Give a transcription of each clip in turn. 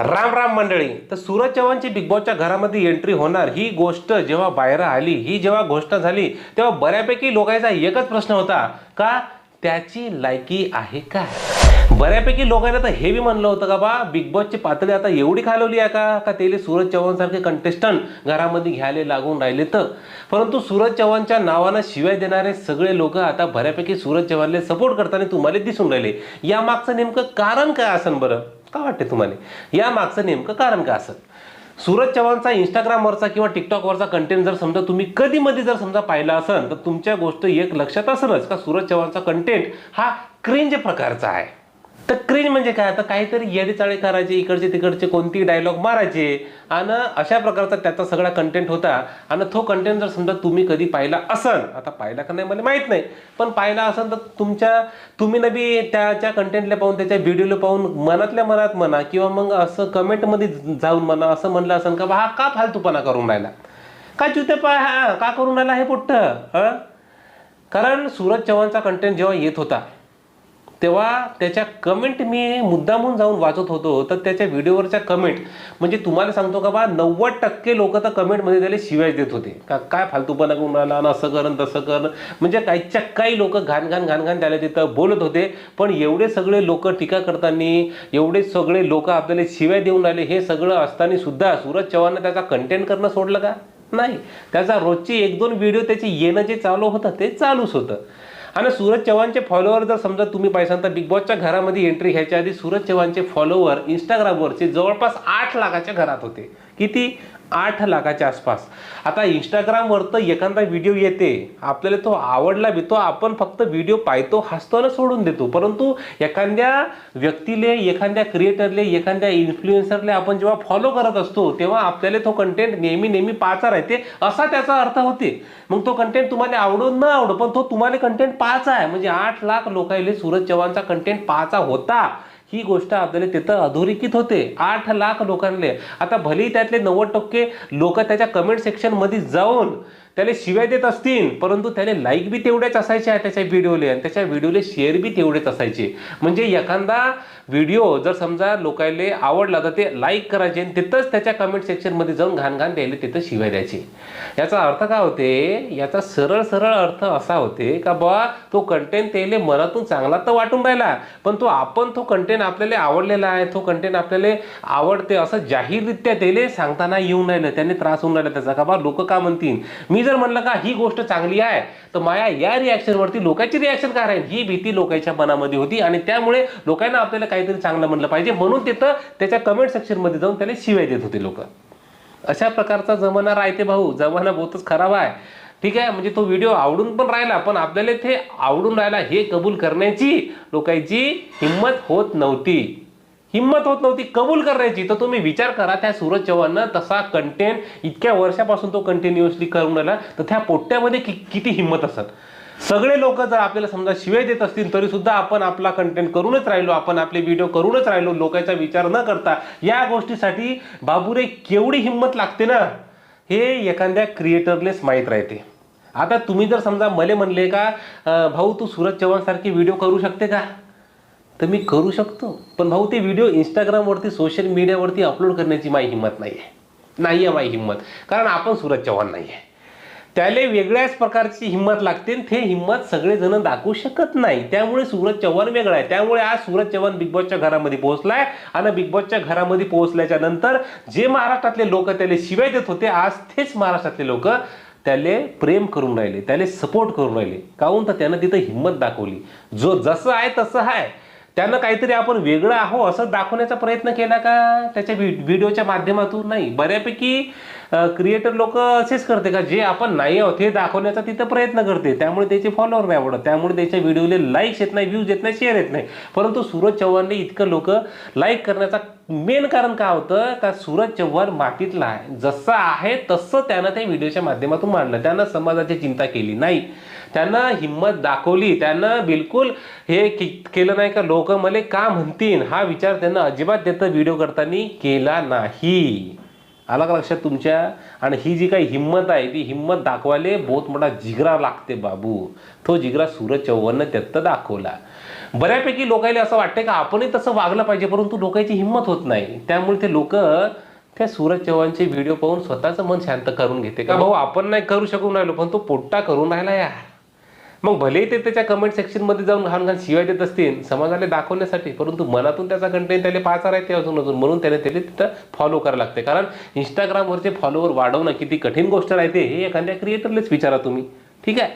राम राम मंडळी. तर सूरज चव्हाणची बिग बॉसच्या घरामध्ये एंट्री होणार. ही गोष्ट जेव्हा बाहेर आली ही जेव्हा घोषणा झाली तेव्हा बऱ्यापैकी लोकांचा एकच प्रश्न होता का त्याची लायकी आहे का? बऱ्यापैकी लोकांना तर हे बी म्हणलं होतं का बा बिग बॉसची पातळी आता एवढी खालवली आहे का? का तेले सूरज चव्हाणसारखे कंटेस्टंट घरामध्ये घ्यायला लागून राहिले तर? परंतु सूरज चव्हाणच्या नावानं शिवाय देणारे सगळे लोक आता बऱ्यापैकी सूरज चव्हाणला सपोर्ट करताना तुम्हाला दिसून राहिले. या मागचं नेमकं कारण काय असन बरं? का वाटते तुम्हाला? या मागचं नेमकं कारण काय असं? सूरज चव्हाणचा इंस्टाग्रामवरचा किंवा टिकटॉकवरचा कंटेंट जर समजा तुम्ही कधीमध्ये जर समजा पाहिला असेल तर तुमच्या गोष्ट एक लक्षात असेलच का सूरज चव्हाणचा कंटेंट हा क्रिंज प्रकारचा आहे? तर क्रिंज म्हणजे काय? आता काहीतरी येडी चाळी करायचे इकडचे तिकडचे कोणती डायलॉग मारायचे. आणि अशा प्रकारचा त्याचा सगळा कंटेंट होता. आणि तो कंटेंट जर समजा तुम्ही कधी पाहिला असन आता पाहिला का नाही मला माहीत नाही. पण पाहिला असन तर तुमच्या तुम्ही नबी त्याच्या कंटेंटला पाहून त्याच्या व्हिडिओला पाहून मनातल्या मनात म्हणा किंवा मग असं कमेंटमध्ये जाऊन म्हणा असं म्हणलं असन का बा हा का फालतूपणा करून राहिला? का चुते पाय हा का करून राहिला हे पुट्ट? हं? कारण सूरज चव्हाणचा कंटेंट जेव्हा येत होता तेव्हा त्याच्या कमेंट मी मुद्दामून जाऊन वाचत होतो तर त्याच्या व्हिडिओवरच्या कमेंट म्हणजे तुम्हाला सांगतो का बा नव्वद टक्के लोक तर कमेंटमध्ये त्याला शिवाय देत होते. का काय फालतूपणा करून राहिला ना असं करण तसं कर. म्हणजे काहीच्या काही लोक घाण घाण घाण घाण त्याला तिथं बोलत होते. पण एवढे सगळे लोक टीका करताना एवढे सगळे लोक आपल्याला शिवाय देऊन राहिले हे सगळं असताना सुद्धा सूरज चव्हाणनं त्याचा कंटेंट करणं सोडलं का? नाही. त्याचा रोजची एक दोन व्हिडिओ त्याचे येणं जे चालू होतं ते चालूच होतं. आणि सूरज चव्हाणचे फॉलोअर जर समजा तुम्ही पाहिजे तर बिग बॉसच्या घरामध्ये एंट्री घ्यायच्या आधी सूरज चव्हाणचे फॉलोअर इंस्टाग्रामवरचे जवळपास आठ लाखाच्या घरात होते. किती? आठ लाखाच्या आसपास. आता इंस्टाग्रामवर तर एखादा व्हिडिओ येते आपल्याला तो आवडला बी तो आपण फक्त व्हिडिओ पाहतो हसतो आणि सोडून देतो. परंतु एखाद्या व्यक्तीले एखाद्या क्रिएटरले एखाद्या इन्फ्लुएन्सरले आपण जेव्हा फॉलो करत असतो तेव्हा आपल्याला तो कंटेंट नेहमी नेहमी पाहायचा राहते. असा त्याचा अर्थ होते. मग तो कंटेंट तुम्हाला आवडून न आवडो पण तो तुम्हाला कंटेंट पाहायचा आहे. म्हणजे आठ लाख लोकांले सूरज चव्हाणचा कंटेंट पाहायचा होता. ही गोष्ट आपल्याला तिथं अधोरेखित होते. आठ लाख लोकांना आता भलेही त्यातले नव्वद टक्के लोक त्याच्या कमेंट सेक्शनमध्ये जाऊन त्याला शिवाय देत असतील परंतु त्याला लाईक बी तेवढेच असायचे आहे त्याच्या व्हिडिओले आणि त्याच्या व्हिडिओले शेअर बी तेवढेच असायचे. म्हणजे एखादा व्हिडिओ जर समजा लोकायले आवडला तर ते लाईक करायचे आणि तिथंच त्याच्या कमेंट सेक्शनमध्ये जाऊन घाण घाण द्यायला तिथं शिवाय द्यायचे. याचा अर्थ काय होते? याचा सरळ सरळ अर्थ असा होते का बा तो कंटेंट त्याला मनातून चांगला तर वाटून राहिला पण तो आपण तो कंटेंट आपल्याला आवडलेला आहे तो कंटेंट आपल्याला आवडते असं जाहीररित्या त्याला सांगताना येऊन राहिलं त्याने त्रास होऊन राहिला त्याचा. का बा लोक का म्हणतील? मी मी जर म्हणलं का ही गोष्ट चांगली आहे तर माया या रिॲक्शनवरती लोकांची रिॲक्शन काय राहील? ही भीती लोकांच्या मनामध्ये होती आणि त्यामुळे लोकांना आपल्याला काहीतरी चांगलं म्हणलं पाहिजे. म्हणून तिथं त्याच्या कमेंट सेक्शनमध्ये जाऊन त्याला शिवाय देत होते लोक. अशा प्रकारचा जमाना राहते भाऊ. जमाना बहुतच खराब आहे. ठीक आहे? म्हणजे तो व्हिडिओ आवडून पण राहिला पण आपल्याला ते आवडून राहिला हे कबूल करण्याची लोकांची हिंमत होत नव्हती. हिंमत होत नव्हती कबूल करण्याची तर तुम्ही विचार करा त्या सूरज चव्हाणनं तसा कंटेंट इतक्या वर्षापासून तो कंटिन्युअसली करून राहिला तर त्या पोट्ट्यामध्ये कि किती हिंमत असत सगळे लोक जर आपल्याला समजा शिवाय देत असतील तरी सुद्धा आपण आपला कंटेंट करूनच राहिलो आपण आपले व्हिडिओ करूनच राहिलो लोकांचा विचार न करता या गोष्टीसाठी बाबूरे केवढी हिंमत लागते ना? हे एखाद्या क्रिएटरलेच माहीत राहते. आता तुम्ही जर समजा मले म्हणले का भाऊ तू सूरज चव्हाण सारखे व्हिडिओ करू शकते का? तर मी करू शकतो. पण भाऊ ते व्हिडिओ इंस्टाग्रामवरती सोशल मीडियावरती अपलोड करण्याची माझी हिंमत नाही आहे नाही आहे माझी हिंमत. कारण आपण सूरज चव्हाण नाही आहे त्याला वेगळ्याच प्रकारची हिंमत लागते आणि ते हिंमत सगळेजण दाखवू शकत नाही. त्यामुळे सूरज चव्हाण वेगळा आहे. त्यामुळे आज सूरज चव्हाण बिग बॉसच्या घरामध्ये पोहोचलाय आणि बिग बॉसच्या घरामध्ये पोहोचल्याच्या नंतर जे महाराष्ट्रातले लोक त्याला शिवाय देत होते आज तेच महाराष्ट्रातले लोक त्याले प्रेम करून राहिले त्याला सपोर्ट करून राहिले. काहून? तर त्यानं तिथं हिंमत दाखवली. जो जसं आहे तसं आहे. त्यानं काहीतरी आपण वेगळं आहो असं दाखवण्याचा प्रयत्न केला का? त्याच्या व्हिडिओच्या माध्यमातून नाही. बऱ्यापैकी क्रिएटर लोक असेच करते का? जे आपण नाही आहोत हे दाखवण्याचा तिथं प्रयत्न करते. त्यामुळे त्याचे फॉलोअर नाही आवडत. त्यामुळे त्याच्या व्हिडिओला लाईक्स येत नाही व्ह्यूज येत नाही शेअर येत नाही. परंतु सूरज चव्हाणने इतकं लोक लाईक करण्याचा मेन कारण काय होतं? का सूरज चव्हाण मातीतला आहे. जसं आहे तसं त्यानं त्या व्हिडिओच्या माध्यमातून मांडलं. त्यानं समाजाची चिंता केली नाही. त्यांना हिंमत दाखवली. त्यानं बिलकुल हे केलं नाही का? लोक मले का म्हणतील? हा विचार त्यांना अजिबात त्याचं व्हिडिओ करताना केला नाही. आला का लक्षात तुमच्या? आणि ही जी काही हिंमत आहे ती हिंमत दाखवायला बहुत मोठा जिगरा लागते बाबू. तो जिगरा सूरज चव्हाणनं त्यात दाखवला. बऱ्यापैकी लोकांना असं वाटतं का आपणही तसं वागलं पाहिजे परंतु लोकांची हिंमत होत नाही. त्यामुळे ते लोक त्या सूरज चव्हाणचे व्हिडिओ पाहून स्वतःचं मन शांत करून घेते. का भाऊ आपण नाही करू शकून राहिलो पण तो पोट्टा करून राहिला यार मग भलेही ते त्याच्या कमेंट सेक्शनमध्ये जाऊन घाण घाण शिवाय देत असतील समाजाला दाखवण्यासाठी परंतु मनातून त्याचा कंटेंट त्याला पाहायचा राहते अजून अजून. म्हणून त्याने त्याला तिथं फॉलो करायला लागते कारण इंस्टाग्रामवरचे फॉलोवर वाढवणं किती कठीण गोष्ट राहते हे एखाद्या क्रिएटरलाच विचारा तुम्ही. ठीक आहे?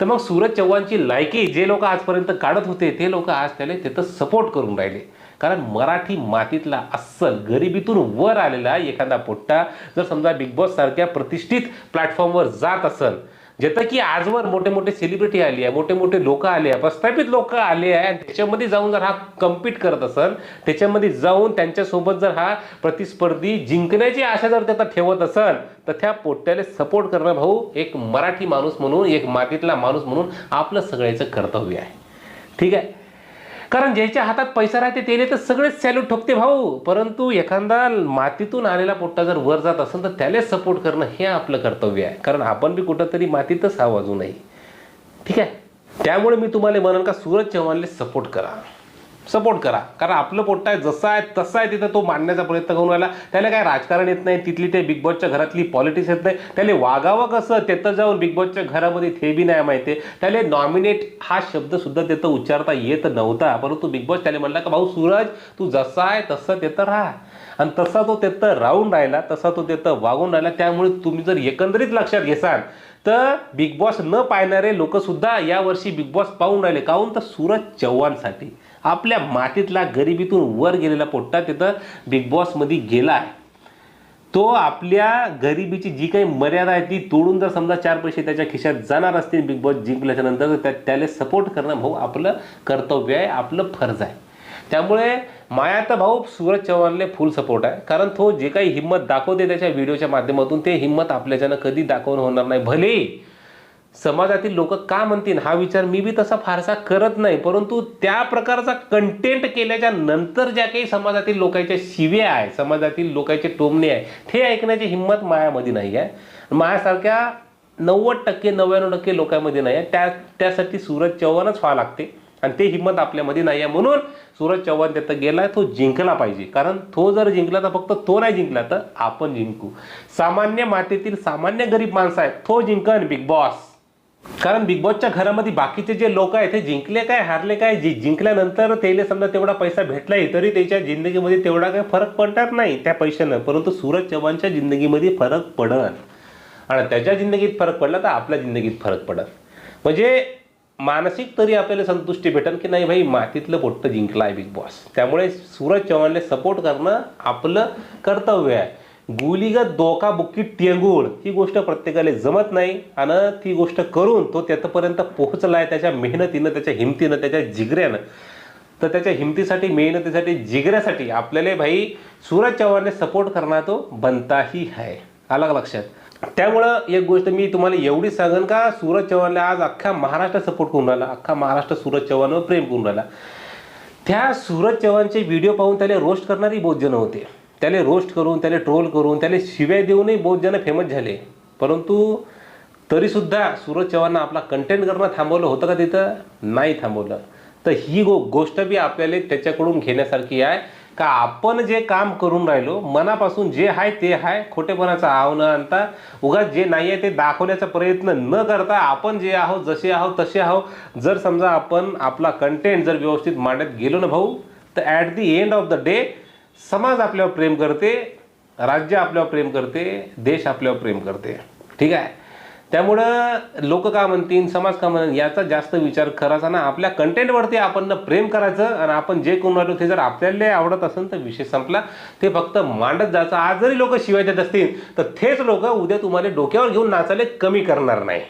तर मग सूरज चव्हाणची लायकी जे लोक आजपर्यंत काढत होते ते लोक आज त्याला तिथं सपोर्ट करून राहिले. कारण मराठी मातीतला अस्सल गरिबीतून वर आलेला एखादा पोट्टा जर समजा बिग बॉस सारख्या प्रतिष्ठित प्लॅटफॉर्मवर जात असेल जिथं की आजवर मोठे मोठे सेलिब्रिटी आली आहे मोठे मोठे लोक आले आहे प्रस्थापित लोक आले आहे आणि त्याच्यामध्ये जाऊन जर हा कम्पीट करत असेल त्याच्यामध्ये जाऊन त्यांच्यासोबत जर हा प्रतिस्पर्धी जिंकण्याची आशा जर त्याचा ठेवत असेल तर त्या पोट्ट्याला सपोर्ट करणं भाऊ एक मराठी माणूस म्हणून एक मातीतला माणूस म्हणून आपलं सगळ्याचं कर्तव्य आहे. ठीक आहे? कारण ज्याच्या हातात पैसा राहते त्याने तर सगळेच सॅल्यूट ठोकते भाऊ. परंतु एखादा मातीतून आलेला पोट्टा जर वर जात असेल तर त्याला सपोर्ट करणं हे आपलं कर्तव्य आहे. कारण आपण बी कुठंतरी मातीतच आवाजू अजूनही ठीक आहे? त्यामुळे मी तुम्हाला म्हणेन का सूरज चव्हाणला सपोर्ट करा. सपोर्ट करा. कारण आपलं पोट्ट आहे जसं आहे तसं आहे तिथं तो मांडण्याचा प्रयत्न करून राहिला. त्याला काय राजकारण येत नाही तिथली ते बिग बॉसच्या घरातली पॉलिटिक्स येत नाही. त्याला वागावं कसं तिथं जाऊन बिग बॉसच्या घरामध्ये ते बी नाही माहिती त्याला नॉमिनेट हा शब्द सुद्धा तिथं उच्चारता येत नव्हता. परंतु बिग बॉस त्याला म्हणला का भाऊ सूरज तू जसा आहे तसं तिथं राहा. आणि तसा तो तिथं राहून राहिला तसा तो तिथं वागून राहिला. त्यामुळे तुम्ही जर एकंदरीत लक्षात घेसाल तर बिग बॉस न पाहणारे लोकसुद्धा यावर्षी बिग बॉस पाहून राहिले. काहून? तर सूरज चव्हाणसाठी. आपल्या मातीतला गरिबीतून वर गेलेला पोट्टा तिथं बिग बॉसमध्ये गेला आहे. तो आपल्या गरिबीची जी काही मर्यादा आहे ती तोडून जर समजा चार पैसे त्याच्या खिशात जाणार असतील बिग बॉस जिंकल्याच्या नंतर त्या त्याला सपोर्ट करणं भाऊ आपलं कर्तव्य आहे आपलं फर्ज आहे. त्यामुळे माया तर भाऊ सूरज चव्हाणले फुल सपोर्ट आहे. कारण तो जे काही हिंमत दाखवते त्याच्या व्हिडिओच्या माध्यमातून ते हिंमत आपल्याच्यानं कधी दाखवणं होणार नाही. भले समाजातील लोक का म्हणतील हा विचार मी बी तसा फारसा करत नाही परंतु त्या प्रकारचा कंटेंट केल्याच्यानंतर ज्या काही समाजातील लोकांच्या शिव्या आहे समाजातील लोकांचे टोमणे आहे ते ऐकण्याची हिंमत मायामध्ये नाही आहे. मायासारख्या नव्वद टक्के नव्याण्णव टक्के लोकांमध्ये नाही आहे. त्या त्यासाठी सूरज चव्हाणच व्हावं लागते आणि ते हिंमत आपल्यामध्ये नाही आहे. म्हणून सूरज चव्हाण तिथं गेलाय तो जिंकला पाहिजे. कारण तो जर जिंकला तर फक्त तो नाही जिंकला तर आपण जिंकू. सामान्य मातेतील सामान्य गरीब माणसं आहेत तो जिंकन बिग बॉस. कारण बिग बॉसच्या घरामध्ये बाकीचे जे लोक आहेत ते जिंकले काय हारले काय जि जिंकल्यानंतर त्याला समजा तेवढा पैसा भेटलाही तरी त्याच्या जिंदगीमध्ये तेवढा काही फरक पडणार नाही त्या पैशानं. परंतु सूरज चव्हाणच्या जिंदगीमध्ये फरक पडन आणि त्याच्या जिंदगीत फरक पडला तर आपल्या जिंदगीत फरक पडत म्हणजे मानसिक तरी आपल्याला संतुष्टी भेटेल की नाही भाई मातीतलं पोट्ट जिंकला आहे बिग बॉस त्यामुळे सूरज चव्हाणला सपोर्ट करणं आपलं कर्तव्य आहे. गुलीगत दोका बुक्की टेंगूळ ही गोष्ट प्रत्येकाला जमत नाही आणि ती गोष्ट करून तो तिथपर्यंत पोहोचलाय त्याच्या मेहनतीनं त्याच्या हिमतीनं त्याच्या जिगऱ्यानं. तर त्याच्या हिमतीसाठी मेहनतीसाठी जिगऱ्यासाठी आपल्याला भाई सूरज चव्हाणने सपोर्ट करणार तो बनताही आहे. आला का लक्षात? त्यामुळं एक गोष्ट मी तुम्हाला एवढी सांगेन का सूरज चव्हाणला आज अख्खा महाराष्ट्र सपोर्ट करून राहिला. अख्खा महाराष्ट्र सूरज चव्हाणवर प्रेम करून राहिला. त्या सूरज चव्हाणचे व्हिडिओ पाहून त्याला रोस्ट करणारी बहुत जण होते. त्याला रोस्ट करून त्याला ट्रोल करून त्याला शिव्या देऊनही बहुत जण फेमस झाले. परंतु तरीसुद्धा सूरज चव्हाणनं आपला कंटेंट करणं थांबवलं होतं का तिथं? नाही थांबवलं. तर ही गो गोष्ट बी आपल्याला त्याच्याकडून घेण्यासारखी आहे का आपण जे काम करून राहिलो मनापासून जे आहे ते आहे खोटेपणाचा आव न आणता उगा जे नाही आहे ते दाखवण्याचा प्रयत्न न करता आपण जे आहोत जसे आहोत तसे आहोत. जर समजा आपण आपला कंटेंट जर व्यवस्थित मांडत गेलो ना भाऊ तर at the end of the day समाज आपल्यावर प्रेम करते राज्य आपल्यावर प्रेम करते देश आपल्यावर प्रेम करते. ठीक आहे? त्यामुळं लोक का म्हणतील समाज का म्हणतील याचा जास्त विचार करायचा ना. आपल्या कंटेंटवरती आपण ना प्रेम करायचं आणि आपण जे करून राहिलो ते जर आपल्याला आवडत असेल तर विषय संपला. ते फक्त मांडत जायचं. आज जरी लोक शिवाय देत असतील तर तेच लोक उद्या तुम्हाला डोक्यावर घेऊन नाचायला कमी करणार नाही.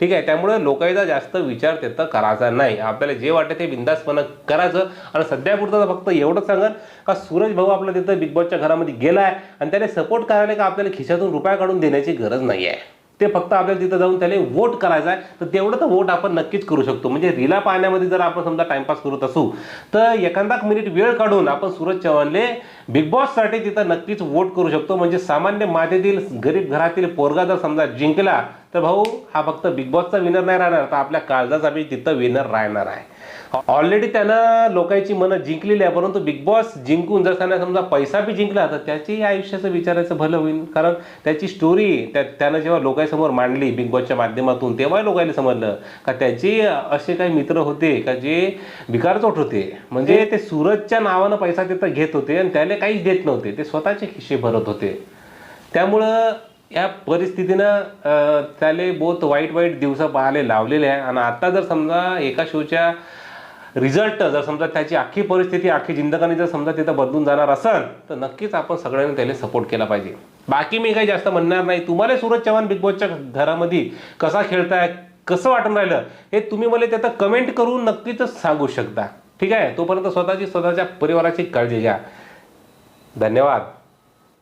ठीक आहे त्यामुळे लोकांचा जास्त विचार तिथं करायचा नाही. आपल्याला जे वाटतं ते बिंदासपणा करायचं. आणि सध्यापुरतं फक्त एवढंच सांगत का सूरज भाऊ आपला तिथं बिग बॉसच्या घरामध्ये गेला आहे आणि त्याने सपोर्ट करायला का आपल्याला खिशातून रुपया काढून देण्याची गरज नाही आहे ते फक्त आपल्याला तिथं जाऊन त्याला वोट करायचा आहे. तर तेवढं तर वोट आपण नक्कीच करू शकतो. म्हणजे रिला पाहण्यामध्ये जर आपण समजा टाइमपास करत असू तर एखादा मिनिट वेळ काढून आपण सूरज चव्हाणले बिग बॉससाठी तिथं नक्कीच वोट करू शकतो. म्हणजे सामान्य मातेतील गरीब घरातील पोरगा जर समजा जिंकला तर भाऊ हा फक्त बिग बॉसचा विनर नाही राहणार. तर आपल्या काळजाचा बी तिथं विनर राहणार आहे. ऑलरेडी त्यानं लोकांची मनं जिंकलेली आहे परंतु बिग बॉस जिंकून जर त्यानं समजा पैसा बी जिंकला तर त्याची आयुष्याचं विचारायचं भलं होईल. कारण त्याची स्टोरी त्या त्यानं जेव्हा लोकांसमोर मांडली बिग बॉसच्या माध्यमातून तेव्हा लोकांना समजलं का त्याचे असे काही मित्र होते का जे भिकारचोट होते. म्हणजे ते सूरजच्या नावानं पैसा तिथं घेत होते आणि त्याला काहीच देत नव्हते. ते स्वतःचे खिशे भरत होते. त्यामुळं या परिस्थितीनं त्याले बहुत वाईट वाईट दिवस पाहायला लावलेले आहे. आणि आता जर समजा एका शोच्या रिझल्ट जर समजा त्याची अख्खी परिस्थिती अख्खी जिंदगाने जर समजा तिथं बदलून जाणार असेल तर नक्कीच आपण सगळ्यांनी त्याला सपोर्ट केला पाहिजे. बाकी मी काही जास्त म्हणणार नाही. तुम्हाला सूरज चव्हाण बिग बॉसच्या घरामध्ये कसा खेळताय कसं वाटून राहिलं हे तुम्ही मला त्याचं कमेंट करून नक्कीच सांगू शकता. ठीक आहे? तोपर्यंत स्वतःची स्वतःच्या परिवाराची काळजी घ्या. धन्यवाद.